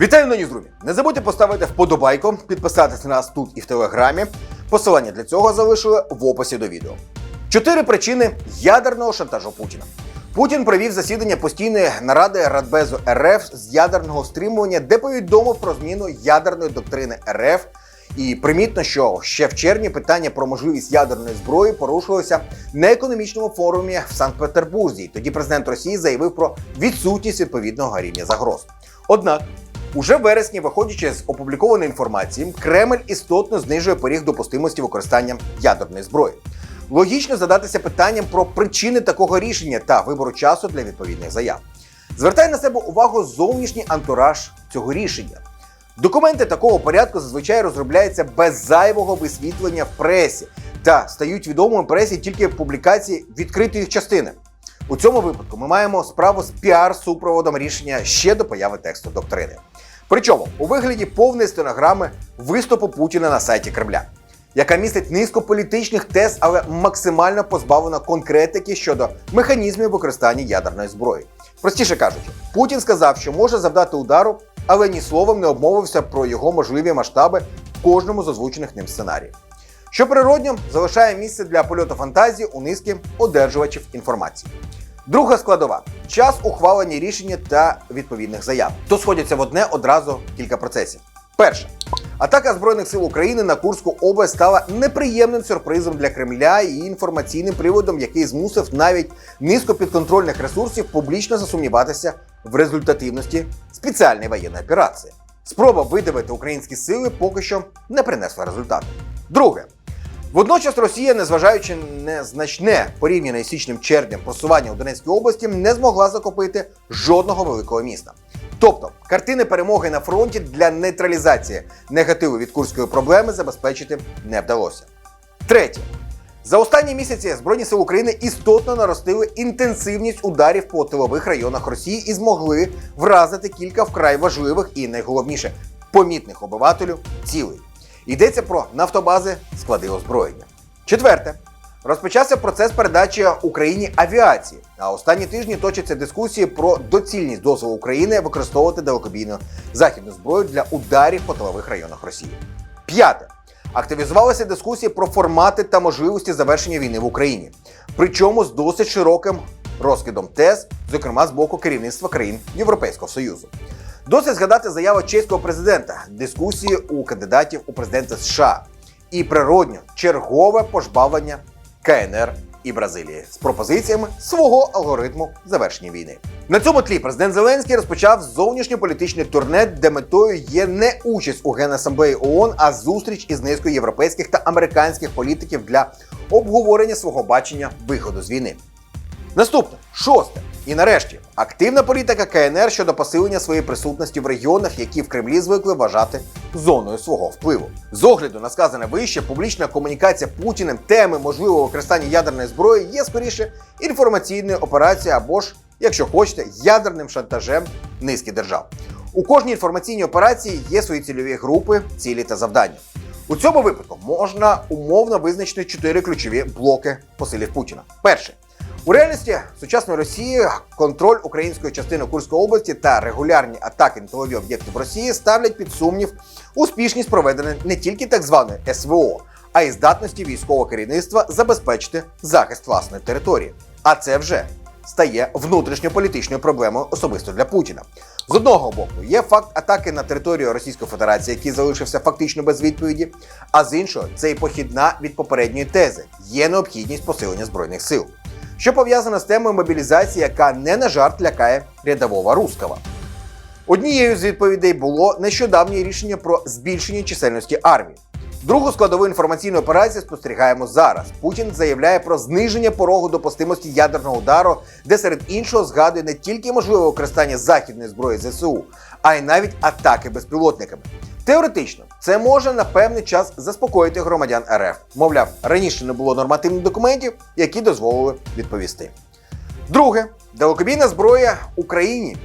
Вітаю на Ньюзрумі! Не забудьте поставити вподобайку, підписатися на нас тут і в телеграмі. Посилання для цього залишили в описі до відео. Чотири причини ядерного шантажу Путіна. Путін провів засідання постійної наради Радбезу РФ з ядерного стримування, де повідомив про зміну ядерної доктрини РФ. І примітно, що ще в червні питання про можливість ядерної зброї порушилося на економічному форумі в Санкт-Петербурзі. Тоді президент Росії заявив про відсутність відповідного рівня загроз. Однак, уже в вересні, виходячи з опублікованої інформації, Кремль істотно знижує поріг допустимості використання ядерної зброї. Логічно задатися питанням про причини такого рішення та вибору часу для відповідних заяв. Звертає на себе увагу зовнішній антураж цього рішення. Документи такого порядку зазвичай розробляються без зайвого висвітлення в пресі та стають відомими пресі тільки в публікації відкритої частини. У цьому випадку ми маємо справу з піар-супроводом рішення ще до появи тексту доктрини. Причому у вигляді повної стенограми виступу Путіна на сайті Кремля, яка містить низку політичних тез, але максимально позбавлена конкретики щодо механізмів використання ядерної зброї. Простіше кажучи, Путін сказав, що може завдати удару, але ні словом не обмовився про його можливі масштаби в кожному з озвучених ним сценаріїв. Що природньо залишає місце для польоту фантазії у низки одержувачів інформації. Друга складова час ухвалення рішення та відповідних заяв. То сходяться в одне одразу кілька процесів. Перше. Атака Збройних сил України на Курську область стала неприємним сюрпризом для Кремля і інформаційним приводом, який змусив навіть низку підконтрольних ресурсів публічно засумніватися в результативності спеціальної воєнної операції. Спроба видавити українські сили поки що не принесла результату. Друге. Водночас Росія, незважаючи на значне порівняне із січним червнем просування у Донецькій області, не змогла захопити жодного великого міста. Тобто, картини перемоги на фронті для нейтралізації негативу від курської проблеми забезпечити не вдалося. Третє. За останні місяці Збройні сили України істотно наростили інтенсивність ударів по тилових районах Росії і змогли вразити кілька вкрай важливих і найголовніше помітних обивателів цілей. Йдеться про нафтобази, склади озброєння. Четверте. Розпочався процес передачі Україні авіації. А останні тижні точаться дискусії про доцільність дозволу України використовувати далекобійну західну зброю для ударів по тилових районах Росії. П'яте. Активізувалися дискусії про формати та можливості завершення війни в Україні. Причому з досить широким розкидом тез, зокрема з боку керівництва країн Європейського Союзу. Досить згадати заяву чеського президента, дискусії у кандидатів у президенти США і природньо чергове пожбавлення КНР і Бразилії з пропозиціями свого алгоритму завершення війни. На цьому тлі президент Зеленський розпочав зовнішньополітичне турне, де метою є не участь у Генасамблеї ООН, а зустріч із низкою європейських та американських політиків для обговорення свого бачення виходу з війни. Наступне шосте. І нарешті активна політика КНР щодо посилення своєї присутності в регіонах, які в Кремлі звикли вважати зоною свого впливу. З огляду на сказане вище, публічна комунікація Путіним теми можливого використання ядерної зброї є скоріше інформаційною операцією або ж, якщо хочете, ядерним шантажем низки держав. У кожній інформаційній операції є свої цільові групи, цілі та завдання. У цьому випадку можна умовно визначити чотири ключові блоки посилів Путіна. Перше. У реальності сучасної Росії контроль української частини Курської області та регулярні атаки на тилові об'єкти в Росії ставлять під сумнів успішність проведення не тільки так званої СВО, а й здатності військового керівництва забезпечити захист власної території. А це вже стає внутрішньополітичною проблемою особисто для Путіна. З одного боку, є факт атаки на територію Російської Федерації, який залишився фактично без відповіді. А з іншого, це і похідна від попередньої тези: є необхідність посилення збройних сил що пов'язана з темою мобілізації, яка не на жарт лякає рядового руского. Однією з відповідей було нещодавнє рішення про збільшення чисельності армії. Другу складову інформаційної операції спостерігаємо зараз. Путін заявляє про зниження порогу допустимості ядерного удару, де серед іншого згадує не тільки можливе використання західної зброї ЗСУ, а й навіть атаки безпілотниками. Теоретично, це може на певний час заспокоїти громадян РФ. Мовляв, раніше не було нормативних документів, які дозволили відповісти. Друге, далекобійна зброя Україні.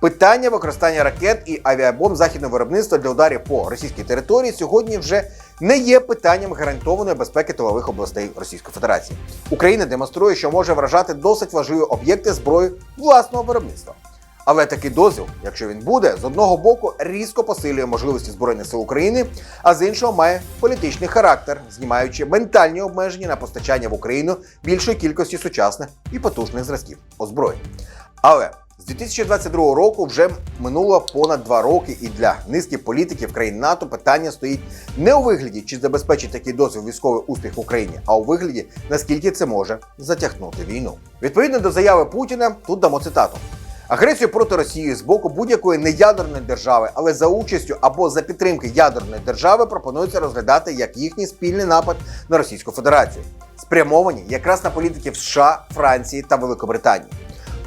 Питання використання ракет і авіабомб західного виробництва для ударів по російській території сьогодні вже не є питанням гарантованої безпеки тилових областей Російської Федерації. Україна демонструє, що може вражати досить важливі об'єкти зброї власного виробництва. Але такий дозвіл, якщо він буде, з одного боку різко посилює можливості Збройних сил України, а з іншого має політичний характер, знімаючи ментальні обмеження на постачання в Україну більшої кількості сучасних і потужних зразків озброєнь. Але з 2022 року вже минуло понад два роки, і для низки політиків країн НАТО питання стоїть не у вигляді, чи забезпечить такий дозвіл військовий успіх в Україні, а у вигляді, наскільки це може затягнути війну. Відповідно до заяви Путіна, тут дамо цитату. Агресію проти Росії з боку будь-якої неядерної держави, але за участю або за підтримки ядерної держави пропонується розглядати як їхній спільний напад на Російську Федерацію, спрямовані якраз на політиків США, Франції та Великобританії.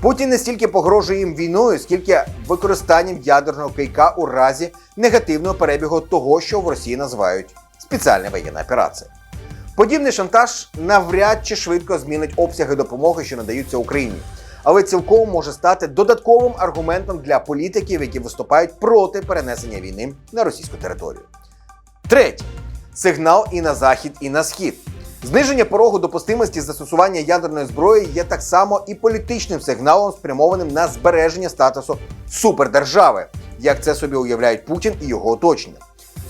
Путін не стільки погрожує їм війною, скільки використанням ядерного кийка у разі негативного перебігу того, що в Росії називають спеціальна воєнна операція. Подібний шантаж навряд чи швидко змінить обсяги допомоги, що надаються Україні, але цілком може стати додатковим аргументом для політиків, які виступають проти перенесення війни на російську територію. Третє сигнал і на захід, і на схід. Зниження порогу допустимості застосування ядерної зброї є так само і політичним сигналом, спрямованим на збереження статусу супердержави, як це собі уявляють Путін і його оточення.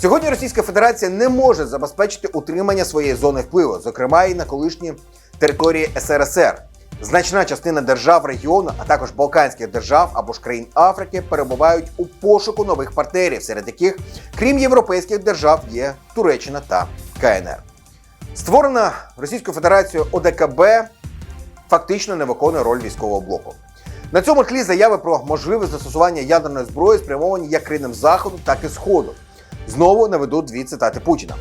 Сьогодні Російська Федерація не може забезпечити утримання своєї зони впливу, зокрема і на колишні території СРСР. Значна частина держав регіону, а також Балканських держав або ж країн Африки, перебувають у пошуку нових партнерів, серед яких, крім європейських держав, є Туреччина та КНР. Створена Російською Федерацією ОДКБ фактично не виконує роль військового блоку. На цьому тлі заяви про можливість застосування ядерної зброї спрямовані як країнам Заходу, так і Сходу. Знову наведу дві цитати Путіна.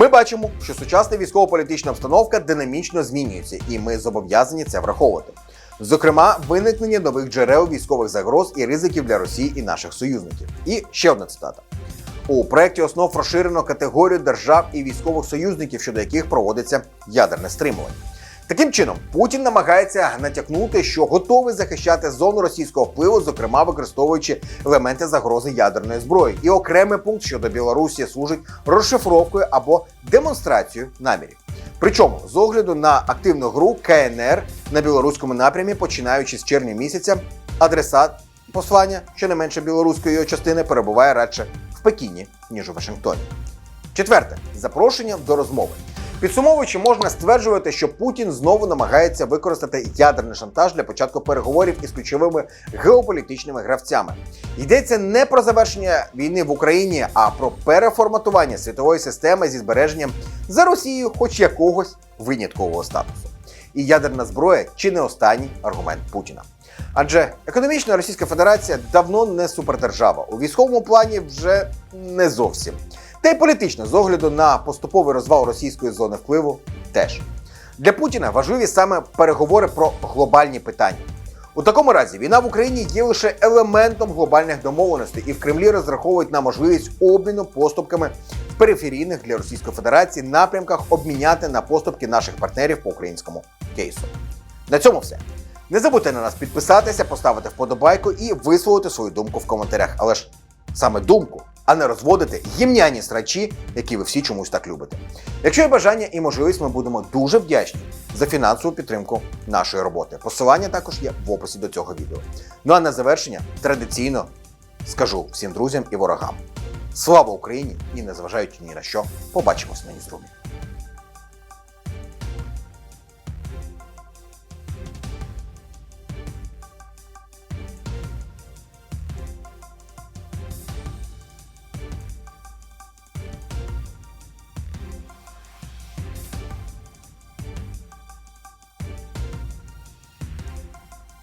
Ми бачимо, що сучасна військово-політична обстановка динамічно змінюється, і ми зобов'язані це враховувати. Зокрема, виникнення нових джерел військових загроз і ризиків для Росії і наших союзників. І ще одна цитата. У проєкті основ розширено категорію держав і військових союзників, щодо яких проводиться ядерне стримування. Таким чином, Путін намагається натякнути, що готовий захищати зону російського впливу, зокрема використовуючи елементи загрози ядерної зброї. І окремий пункт щодо Білорусі служить розшифровкою або демонстрацією намірів. Причому з огляду на активну гру КНР на білоруському напрямі, починаючи з червня місяця, адресат послання, що не менше білоруської його частини, перебуває радше в Пекіні, ніж у Вашингтоні. Четверте запрошення до розмови. Підсумовуючи, можна стверджувати, що Путін знову намагається використати ядерний шантаж для початку переговорів із ключовими геополітичними гравцями. Йдеться не про завершення війни в Україні, а про переформатування світової системи зі збереженням за Росією хоч якогось виняткового статусу. І ядерна зброя чи не останній аргумент Путіна. Адже економічна Російська Федерація давно не супердержава, у військовому плані вже не зовсім. Та й політично, з огляду на поступовий розвал російської зони впливу, теж. Для Путіна важливі саме переговори про глобальні питання. У такому разі війна в Україні є лише елементом глобальних домовленостей, і в Кремлі розраховують на можливість обміну поступками в периферійних для Російської Федерації напрямках обміняти на поступки наших партнерів по українському кейсу. На цьому все. Не забудьте на нас підписатися, поставити вподобайку і висловити свою думку в коментарях. Але ж саме думку, а не розводити гімняні срачі, які ви всі чомусь так любите. Якщо є бажання і можливість, ми будемо дуже вдячні за фінансову підтримку нашої роботи. Посилання також є в описі до цього відео. Ну а на завершення традиційно скажу всім друзям і ворогам: слава Україні! І незважаючи ні на що, побачимось на ньюзрумі.